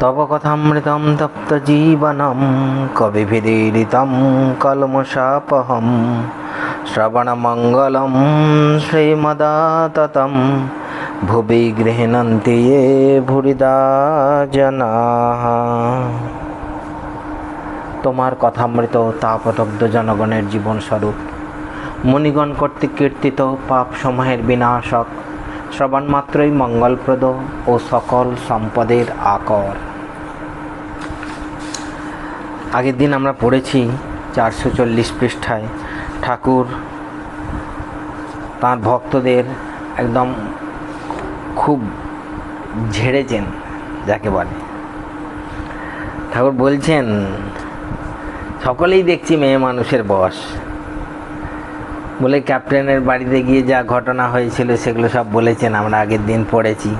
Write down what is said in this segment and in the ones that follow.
তব কথামৃতম তপ্ত জীবনম কবিভিদীরিতম কলমশাপহম। শ্রবণমঙ্গলম শ্রীমদাততম, ভুবি গৃহণন্তি ये ভুরিদা জনাঃ তোমার কথামৃত তাপদগ্ধ জনগণের জীবন স্বরূপ মুনিগণ কর্তৃক কীর্তিত পাপ সমূহের বিনাশক শ্রবণ মাত্রই মঙ্গলপ্রদ ও সকল সম্পদের আকর। আগের দিন আমরা পড়েছি চারশো চল্লিশ পৃষ্ঠায়, ঠাকুর তার ভক্তদের একদম খুব ঝেড়েছেন, যাকে বলে। ঠাকুর বলছেন, সকলেই দেখছি মেয়ে মানুষের বস বলে ক্যাপ্টেনের বাড়িতে গিয়ে যা ঘটনা হয়েছিল সেগুলো সব বলেছেন, আমরা আগের দিন পড়েছি।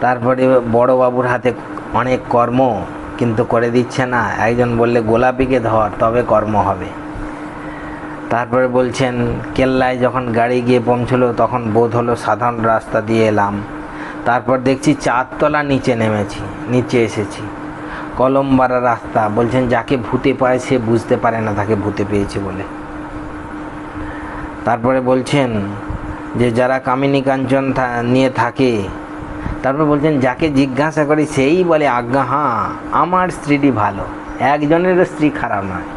তারপরে বড়বাবুর হাতে অনেক কর্ম কিন্তু করে দিচ্ছে না। একজন বললে, গোলাপিকে ধর, তবে কর্ম হবে। তারপরে বলছেন, কেল্লায় যখন গাড়ি গিয়ে পৌঁছলো, তখন বোধ হলো সাধারণ রাস্তা দিয়ে এলাম। তারপর দেখছি চারতলা নিচে নেমেছি, নিচে এসেছি। কলমবাড়া রাস্তা, বলছেন, যাকে ভূতে পায় সে বুঝতে পারে না, তাকে ভূতে পেয়েছে বলে। তারপরে বলছেন যে যারা কামিনী কাঞ্চন নিয়ে থাকে, তারপর বলছেন, যাকে জিজ্ঞাসা করি সেই বলে, আজ্ঞা হাঁ আমার স্ত্রীটি ভালো, একজনেরও স্ত্রী খারাপ নয়।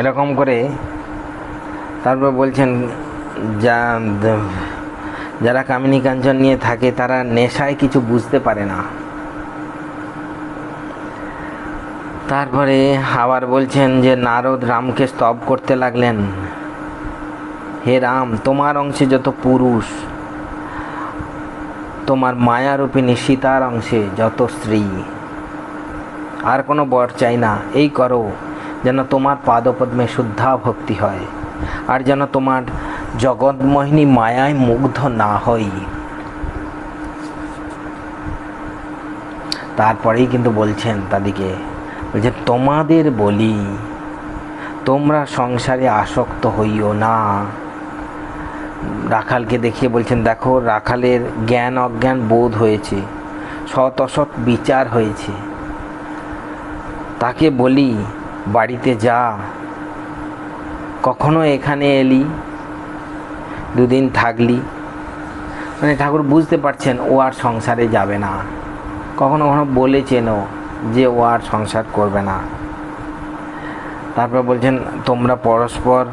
এরকম করে তারপর বলছেন, যা, যারা কামিনী কাঞ্চন নিয়ে থাকে, তারা নেশায় কিছু বুঝতে পারে না। তারপরে আবার বলছেন যে, নারদ রামকে স্তব করতে লাগলেন। হে রাম, তোমার অংশে যত পুরুষ, তোমার মায়ারূপিণী সীতার অংশে যত স্ত্রী, আর কোনো বর চাই না। এই করো যেন তোমার পাদপদ্মে শুদ্ধা ভক্তি হয়, আর যেন তোমার জগৎমোহিনী মায়ায় মুগ্ধ না হই। তারপরেই কিন্তু বলছেন তাদেরকে বলছে তোমাদের বলি, তোমরা সংসারে আসক্ত হইও না। রাখালকে দেখিয়ে বলছেন, দেখো, রাখালের জ্ঞান অজ্ঞান বোধ হয়েছে, সৎ অসৎ বিচার হয়েছে। তাকে বলি, বাড়িতে যা, কখনো এখানে এলি, দুদিন থাকলি। মানে ঠাকুর বুঝতে পারছেন, ও আর সংসারে যাবে না। কখনো কখনো বলেছেনও যে ও আর সংসার করবে না। তারপর বলছেন, তোমরা পরস্পর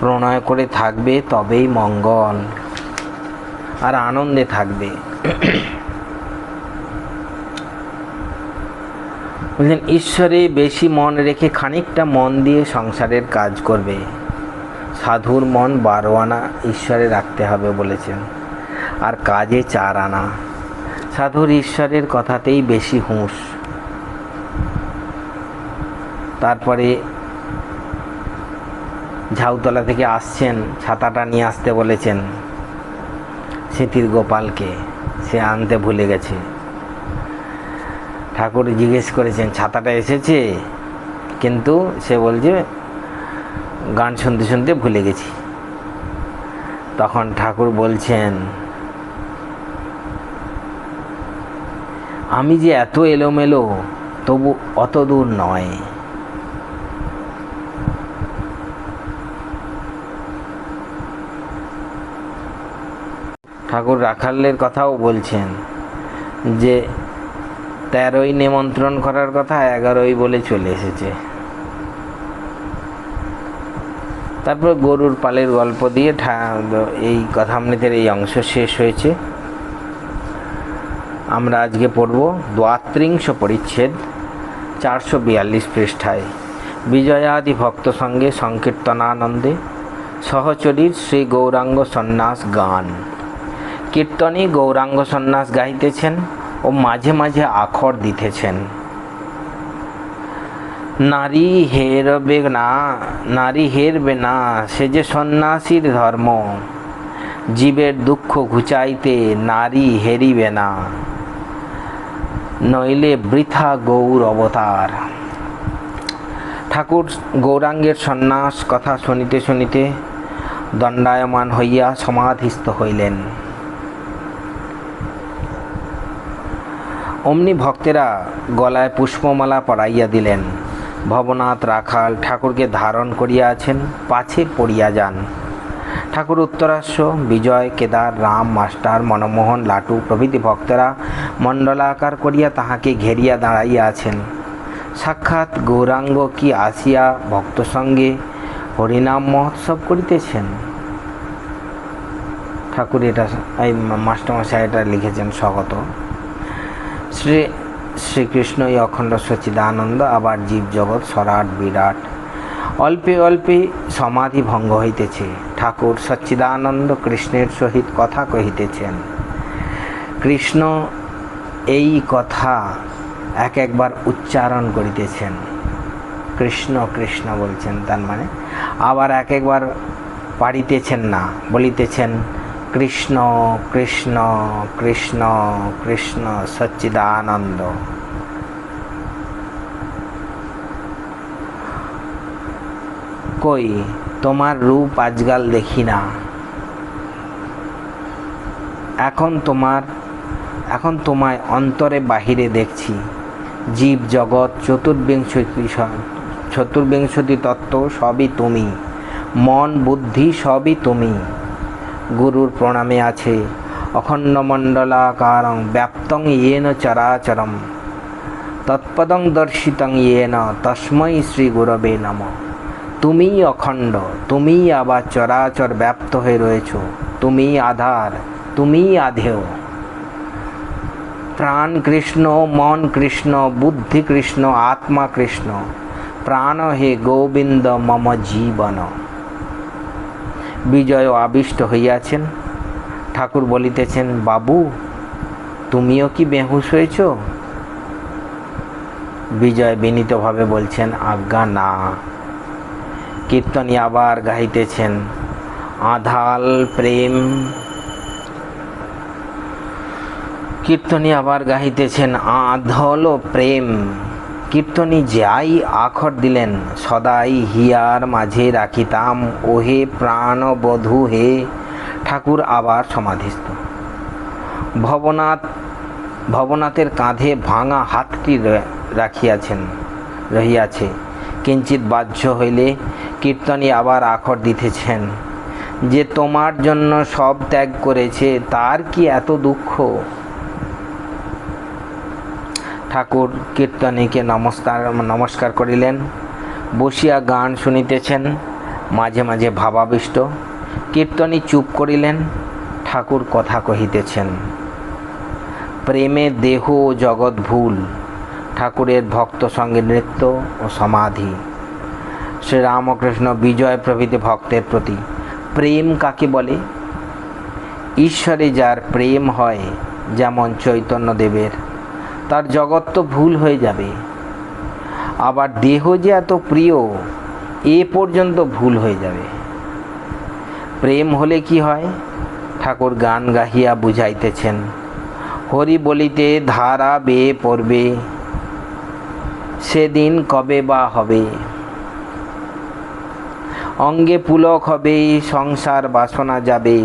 প্রণয় করে থাকবে তবেই মঙ্গল আর আনন্দে থাকবে। বলছেন, ঈশ্বরে বেশি মন রেখে খানিকটা মন দিয়ে সংসারের কাজ করবে। সাধুর মন বারো আনা ঈশ্বরে রাখতে হবে, বলেছেন। আর কাজে চার আনা। সাধুর ঈশ্বরের কথাতেই বেশি হুঁশ। তারপরে ঝাউতলা থেকে আসছেন, ছাতাটা নিয়ে আসতে বলেছেন স্মৃতির গোপালকে, সে আনতে ভুলে গেছে। ঠাকুর জিজ্ঞেস করেছেন, ছাতাটা এসেছে? কিন্তু সে বলছে, গান শুনতে শুনতে ভুলে গেছি। তখন ঠাকুর বলছেন, আমি যে এত এলোমেলো, তবু অত দূর নয়। ঠাকুর রাখালের কথাও বলছেন যে, তেরোই নিমন্ত্রণ করার কথা এগারোই বলে চলে এসেছে। তারপর গরুর পালের গল্প দিয়ে এই কথামৃতের এই অংশ শেষ হয়েছে। আমরা আজকে পড়ব দ্বাত্রিংশ পরিচ্ছেদ, চারশো বিয়াল্লিশ পৃষ্ঠায়। বিজয়াদি ভক্ত সঙ্গে সংকীর্তনানন্দে, সহচরীর শ্রী গৌরাঙ্গ সন্ন্যাস গান। কীর্তনে গৌরাঙ্গ সন্ন্যাস গাইতেছেন ও মাঝে মাঝে আখর দিতেছেন। নারী হেরবে না নারী হেরবে না সে যে সন্ন্যাসীর ধর্ম। জীবের দুঃখ ঘুচাইতে নারী হেরিবে না। নইলে বৃথা গৌর অবতার। ঠাকুর গৌরাঙ্গের সন্ন্যাস কথা শুনিতে শুনিতে দণ্ডায়মান হইয়া সমাধিস্থ হইলেন। অমনি ভক্তেরা গলায় পুষ্পমালা পরাইয়া দিলেন। ভবনাথ রাখাল ঠাকুরকে ধারণ করিয়া আছেন পাছে পড়িয়া যান। ঠাকুর উত্তরাশ্ব, বিজয়, কেদার, রাম, মাস্টার, মনমোহন, লাটু প্রভৃতি ভক্তরা মণ্ডলাকার করিয়া তাহাকে ঘেরিয়া দাঁড়াইয়া আছেন। সাক্ষাৎ গৌরাঙ্গ কি আসিয়া ভক্ত সঙ্গে হরিনাম মহোৎসব করিতেছেন? ঠাকুর এটা মাস্টারমশাই এটা লিখেছেন স্বগত। শ্রী শ্রীকৃষ্ণই অখণ্ড সচিদানন্দ আবার জীব জগৎ সরাট বিরাট। অল্পে অল্পে সমাধি ভঙ্গ হইতেছে। ঠাকুর সচ্চিদানন্দ কৃষ্ণের সহিত কথা কহিতেছেন। কৃষ্ণ এই কথা এক একবার উচ্চারণ করিতেছেন। কৃষ্ণ কৃষ্ণ বলছেন, তার মানে আবার এক একবার পারিতেছেন না, বলিতেছেন কৃষ্ণ কৃষ্ণ কৃষ্ণ কৃষ্ণ সচ্চিদানন্দ। কই, তোমার রূপ আজকাল দেখি না। এখন তোমার, এখন তোমায় অন্তরে বাহিরে দেখছি। জীব জগৎ চতুর্বিংশতি স- চতুর্বিংশতি তত্ত্ব সবই তুমি। মন, বুদ্ধি সবই তুমি। গুরুর প্রণামে আছে। অখণ্ড মণ্ডলাকারং ব্যাপ্তং ইয়েন চরাচরম। তৎপদং দর্শিতং ইয়েন, তস্মৈ শ্রী গুরবে নম। তুমিই অখণ্ড তুমিই আবার চরাচর ব্যাপ্ত হয়ে রয়েছ। তুমিই আধার তুমিই আধেয়। প্রাণ কৃষ্ণ, মন কৃষ্ণ, বুদ্ধি কৃষ্ণ, আত্মা কৃষ্ণ। প্রাণ হে গোবিন্দ, মম জীবন। বিজয় আবিষ্ট হইয়াছেন। ঠাকুর বলিতেছেন, বাবু, তুমিও কি বেহুশ হয়েছ? বিজয় বিনীতভাবে বলছেন, আজ্ঞা, না। কীর্তনী আবার গাইতেছেন আধাল প্রেম। কীর্তনী আবার গাইতেছেন আধল প্রেম। কীর্তনী যাই আখর দিলেন, সদাই হিয়ার মাঝে রাখিতাম, ওহে প্রাণ বধূ হে, ঠাকুর আবার সমাধিস্থ। ভবনাথ, ভবনাথের কাঁধে ভাঙা হাতটি রাখিয়াছেন, রহিয়াছে। কিঞ্চিত বাহ্য হইলে কীর্তনী আবার আখর দিতেছেন। যে তোমার জন্য সব ত্যাগ করেছে, তার কি এত দুঃখ? ঠাকুর কীর্তনীকে নমস্কার নমস্কার করিলেন। বসিয়া গান শুনিতেছেন, মাঝে মাঝে ভাবাবিষ্ট। কীর্তনী চুপ করিলেন, ঠাকুর কথা কহিতেছেন, প্রেমে দেহ ও জগৎ ভুল, ঠাকুরের ভক্ত সঙ্গে নৃত্য ও সমাধি। শ্রীরামকৃষ্ণ বিজয় প্রভৃতি ভক্তের প্রতি প্রেম কাকে বলে? ঈশ্বরে যার প্রেম হয়, যেমন চৈতন্যদেবের তার জগৎ তো ভুল হয়ে যাবে। আবার দেহ যে এত প্রিয়, এ পর্যন্ত ভুল হয়ে যাবে। প্রেম হলে কি হয়? ঠাকুর গান গাহিয়া বুঝাইতেছেন, হরি বলিতে ধারা বেয়ে পড়বে, সেদিন কবে বা হবে? অঙ্গে পুলক হবে, সংসার বাসনা যাবে,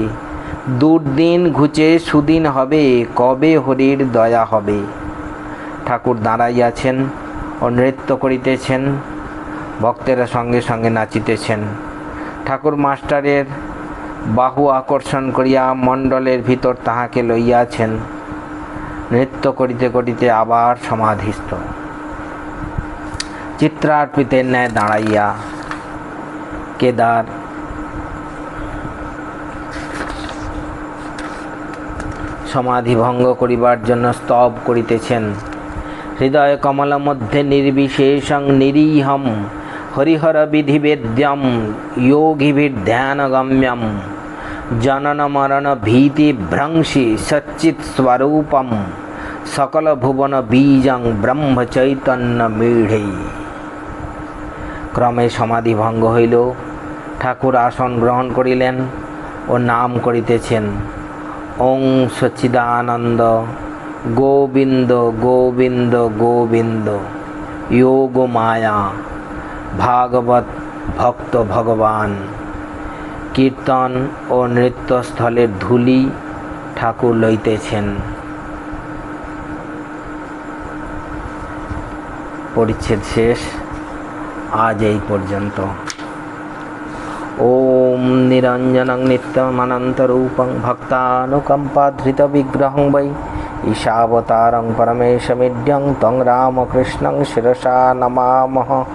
দুর্দিন ঘুচে সুদিন হবে, কবে হরির দয়া হবে? ঠাকুর দাঁড়াইয়াছেন ও নৃত্য করিতেছেন, ভক্তেরা সঙ্গে সঙ্গে নাচিতেছেন। ঠাকুর মাস্টারের বাহু আকর্ষণ করিয়া মণ্ডলের ভিতর তাহাকে লইয়াছেন। নৃত্য করিতে করিতে আবার সমাধিস্থ। চিত্রার্পিতের ন্যায় দাঁড়াইয়া কেদার সমাধি ভঙ্গ করিবার জন্য স্তব করিতেছেন। হৃদয় কমল মধ্যে নির্বিশেষং নিরীহম, হরিহর বিধিবেদ্যম যোগীভির্ধ্যানগম্যম জনন মরণ ভীতি ভ্রংশি সচ্চিৎ স্বরূপম, সকল ভুবন বীজং ব্রহ্ম চৈতন্য মীঢ়ে। ক্রমে সমাধি ভঙ্গ হইল। ঠাকুর আসন গ্রহণ করিলেন ও নাম করিতেছেন, ওং সচ্চিদানন্দ। গোবিন্দ গোবিন্দ গোবিন্দ। যোগ মায়া, ভাগবত ভক্ত ভগবান। কীর্তন ও নৃত্যস্থলের ধুলি ঠাকুর লইতেছেন। পরিচ্ছেদ শেষ। আজ এই পর্যন্ত। ওম নিরঞ্জনং নিত্যমনন্তরূপং ভক্তানুকম্পাধৃতবিগ্রহং वै ईशावतारं परमेशमिड्यं तं रामकृष्णं शिरसा नमामः।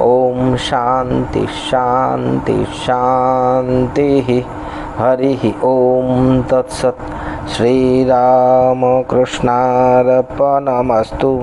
ॐ शान्ति शान्ति शान्तिः। हरिः ॐ तत्सत्। श्रीरामकृष्णार्पणमस्तु।